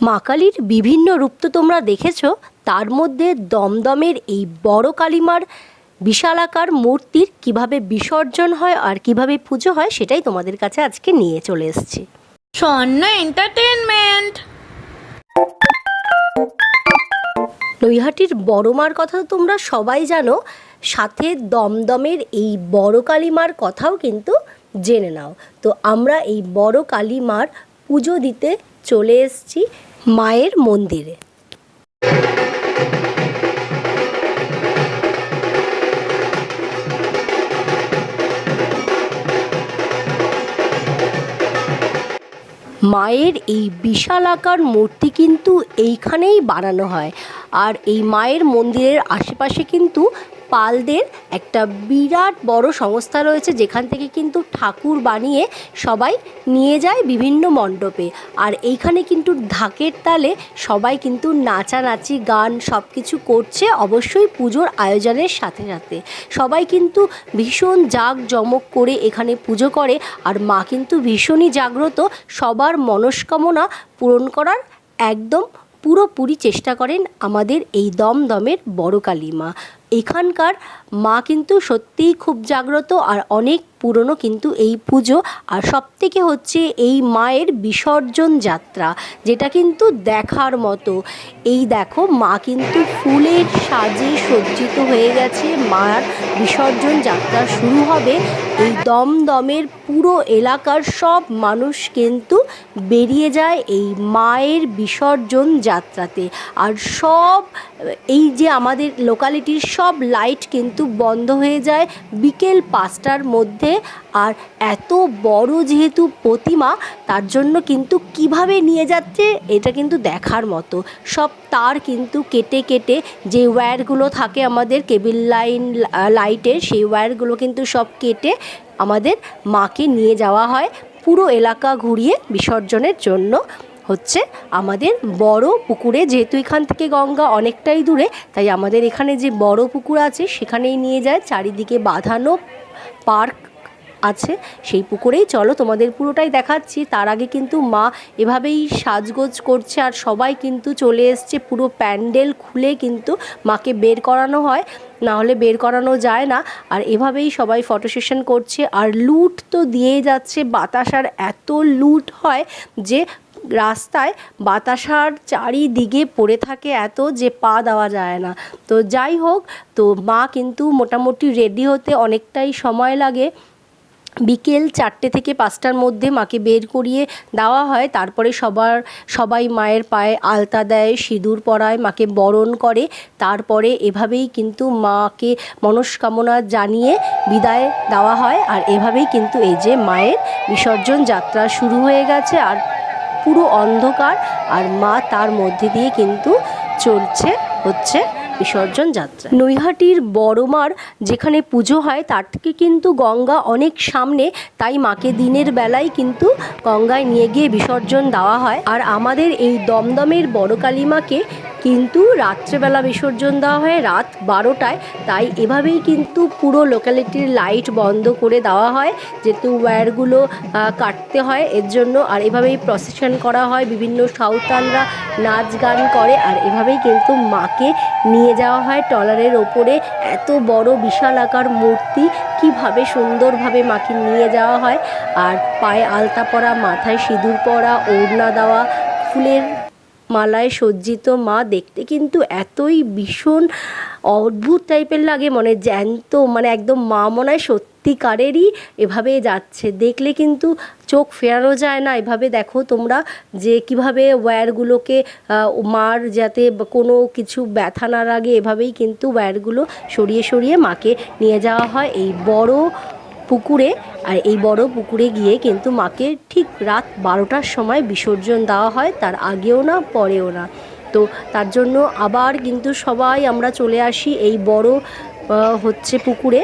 মা কালীর বিভিন্ন রূপ তো তোমরা দেখেছ তার মধ্যে দমদমের এই বড় কালীমার বিশালাকার মূর্তির কীভাবে বিসর্জন হয় আর কীভাবে পুজো হয় সেটাই তোমাদের কাছে আজকে নিয়ে চলে এসেছি। স্বর্ণ এন্টারটেনমেন্ট নৈহাটির বড় মার কথা তো তোমরা সবাই জানো সাথে দমদমের এই বড় কালীমার কথাও কিন্তু জেনে নাও। তো আমরা এই বড় কালীমার পুজো দিতে চলে এসেছি। মায়ের মন্দিরে। মায়ের এই বিশাল আকার মূর্তি কিন্তু এইখানেই বানানো হয়। আর এই মায়ের মন্দিরের আশেপাশে কিন্তু পালদের একটা বিরাট বড় সংস্থা রয়েছে, যেখান থেকে কিন্তু ঠাকুর বানিয়ে সবাই নিয়ে যায় বিভিন্ন মণ্ডপে। আর এইখানে কিন্তু ঢাকের তালে সবাই কিন্তু নাচানাচি, গান সব কিছু করছে অবশ্যই পুজোর আয়োজনের সাথে সাথে। সবাই কিন্তু ভীষণ জাঁকজমক করে এখানে পুজো করে, আর মা কিন্তু ভীষণই জাগ্রত, সবার মনস্কামনা পূরণ করার একদম পুরোপুরি চেষ্টা করেন আমাদের এই দমদমের বড় কালী মা। এখানকার মা কিন্তু সত্যিই খুব জাগ্রত আর অনেক পুরনো কিন্তু এই পুজো। আর সবথেকে হচ্ছে এই মায়ের বিসর্জন যাত্রা, যেটা কিন্তু দেখার মতো। এই দেখো, মা কিন্তু ফুলের সাজে সজ্জিত হয়ে গেছে। মার বিসর্জন যাত্রা শুরু হবে। এই দমদমের পুরো এলাকার সব মানুষ কিন্তু বেরিয়ে যায় এই মায়ের বিসর্জন যাত্রাতে। আর সব, এই যে আমাদের লোকালিটির সব লাইট কিন্তু বন্ধ হয়ে যায় বিকেল পাঁচটার মধ্যে। আর এত বড় যেহেতু প্রতিমা, তার জন্য কিন্তু কীভাবে নিয়ে যাচ্ছে এটা কিন্তু দেখার মতো। সব তার কিন্তু কেটে কেটে যে ওয়্যারগুলো থাকে আমাদের কেবিল লাইন, লাইটের সেই ওয়্যারগুলো কিন্তু সব কেটে আমাদের মাকে নিয়ে যাওয়া হয় পুরো এলাকা ঘুরিয়ে বিসর্জনের জন্য। হচ্ছে আমাদের বড় পুকুরে, যেহেতু এখান থেকে গঙ্গা অনেকটাই দূরে, তাই আমাদের এখানে যে বড় পুকুর আছে, সেখানেই নিয়ে যায়। চারিদিকে বাঁধানো পার্ক আছে, সেই পুকুরেই চলো তোমাদের পুরোটাই দেখাচ্ছি। তার আগে কিন্তু মা এভাবেই সাজগোজ করছে আর সবাই কিন্তু চলে এসছে। পুরো প্যান্ডেল খুলে কিন্তু মাকে বের করানো হয়। না হলে বের করানো যায় না। আর এভাবেই সবাই ফটো সেশন করছে। আর লুট তো দিয়েই যাচ্ছে। বাতাসার এত লুট হয় যে রাস্তায় বাতাসার চারিদিকে পড়ে থাকে এত যে পা দেওয়া যায় না। তো যাই হোক, তো মা কিন্তু মোটামুটি রেডি হতে অনেকটাই সময় লাগে। বিকেল চারটে থেকে পাঁচটার মধ্যে মাকে বের করিয়ে দেওয়া হয়। তারপরে সবার, সবাই মায়ের পায়ে আলতা দেয়, সিঁদুর পরায়, মাকে বরণ করে। তারপরে এভাবেই কিন্তু মাকে মনস্কামনা জানিয়ে বিদায় দেওয়া হয়। আর এভাবেই কিন্তু এই যে মায়ের বিসর্জন যাত্রা শুরু হয়ে গেছে। আর পুরো অন্ধকার আর মা তার মধ্যে দিয়ে কিন্তু চলছে, হচ্ছে বিসর্জন যাত্রা। নৈহাটির বড়মার যেখানে পুজো হয়, তার থেকে কিন্তু গঙ্গা অনেক সামনে, তাই মাকে দিনের বেলায় কিন্তু গঙ্গায় নিয়ে গিয়ে বিসর্জন দেওয়া হয়। আর আমাদের এই দমদমের বড় কালীমাকে কিন্তু রাত্রেবেলা বিসর্জন দেওয়া হয়, রাত বারোটায়। তাই এভাবেই কিন্তু পুরো লোকালিটির লাইট বন্ধ করে দেওয়া হয়, যেহেতু ওয়্যারগুলো কাটতে হয়। এর জন্য আর এভাবেই প্রসেশন করা হয়। বিভিন্ন সাঁওতালরা নাচ গান করে আর এভাবেই কিন্তু মাকে নিয়ে যাওয়া হয় ট্রলারের ওপরে। এত বড় বিশাল আকার মূর্তি, কীভাবে সুন্দরভাবে মাকে নিয়ে যাওয়া হয়। আর পায়ে আলতা পরা, মাথায় সিঁদুর পরা, ওড়না দেওয়া, ফুলের মালায় সজ্জিত মা দেখতে কিন্তু এতই ভীষণ অদ্ভুত টাইপের লাগে মানে জ্যান্ত মানে একদম মা মনে হয় সত্যিকারেরই এভাবে যাচ্ছে। দেখলে কিন্তু চোখ ফেরানো যায় না। এভাবে দেখো তোমরা যে কীভাবে ওয়্যারগুলোকে মার যাতে কোনো কিছু ব্যথা না লাগে, এভাবেই কিন্তু ওয়্যারগুলো সরিয়ে সরিয়ে মাকে নিয়ে যাওয়া হয়। এই বড় পুকুরে আর এই বড় পুকুরে গিয়ে কিন্তু মাকে ঠিক রাত বারোটার সময় বিসর্জন দেওয়া হয়, তার আগেও না, পরেও না। তো তার জন্য আবার কিন্তু সবাই আমরা চলে আসি এই বড় হচ্ছে পুকুরে।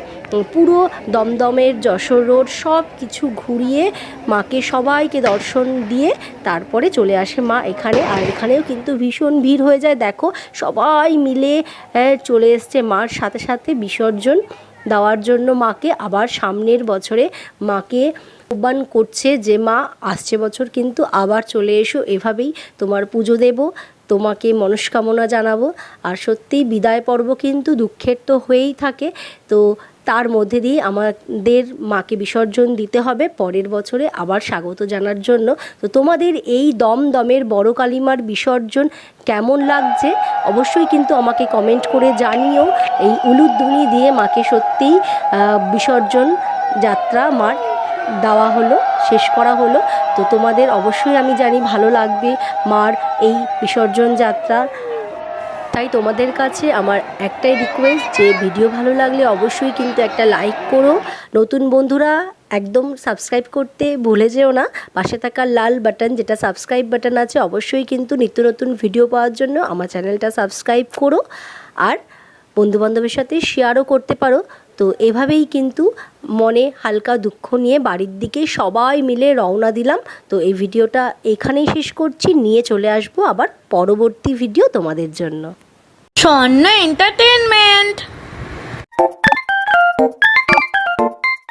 পুরো দমদমের যশোর রোড সব কিছু ঘুরিয়ে মাকে সবাইকে দর্শন দিয়ে তারপরে চলে আসে মা এখানে। আর এখানেও কিন্তু ভীষণ ভিড় হয়ে যায়। দেখো সবাই মিলে চলে এসছে মার সাথে সাথে বিসর্জন। দেওয়ার জন্য মাকে আবার সামনের বছরে মাকে আহ্বান করছে যে, মা, আসছে বছর কিন্তু আবার চলে এসো। এভাবেই তোমার পুজো দেব। তোমাকে মনস্কামনা জানাব। আর সত্যিই বিদায় পর্ব কিন্তু দুঃখের তো হয়েই থাকে। তো তার মধ্যে দিয়ে আমাদের মাকে বিসর্জন দিতে হবে। পরের বছরে আবার স্বাগত জানার জন্য। তো তোমাদের এই দমদমের বড় কালিমার বিসর্জন কেমন লাগছে? অবশ্যই কিন্তু আমাকে কমেন্ট করে জানিও। এই উলুধ্বনি দিয়ে মাকে সত্যিই বিসর্জন যাত্রা মার দেওয়া হলো, শেষ করা হলো। তো তোমাদের অবশ্যই আমি জানি ভালো লাগবে মার এই বিসর্জন যাত্রা। তাই তোমাদের কাছে আমার একটাই রিকোয়েস্ট যে ভিডিও ভালো লাগলে অবশ্যই কিন্তু একটা লাইক করো। নতুন বন্ধুরা, একদম সাবস্ক্রাইব করতে ভুলে যেও না। পাশে থাকা লাল বাটন যেটা সাবস্ক্রাইব বাটন আছে, অবশ্যই কিন্তু নিত্য নতুন ভিডিও পাওয়ার জন্য আমার চ্যানেলটা সাবস্ক্রাইব করো। আর বন্ধুবান্ধবের সাথে শেয়ারও করতে পারো। তো এভাবেই কিন্তু মনে হালকা দুঃখ নিয়ে বাড়ির দিকে সবাই মিলে রওনা দিলাম। তো এই ভিডিওটা এখানেই শেষ করছি। নিয়ে চলে আসব আবার পরবর্তী ভিডিও তোমাদের জন্য। স্বর্ণ এন্টারটেনমেন্ট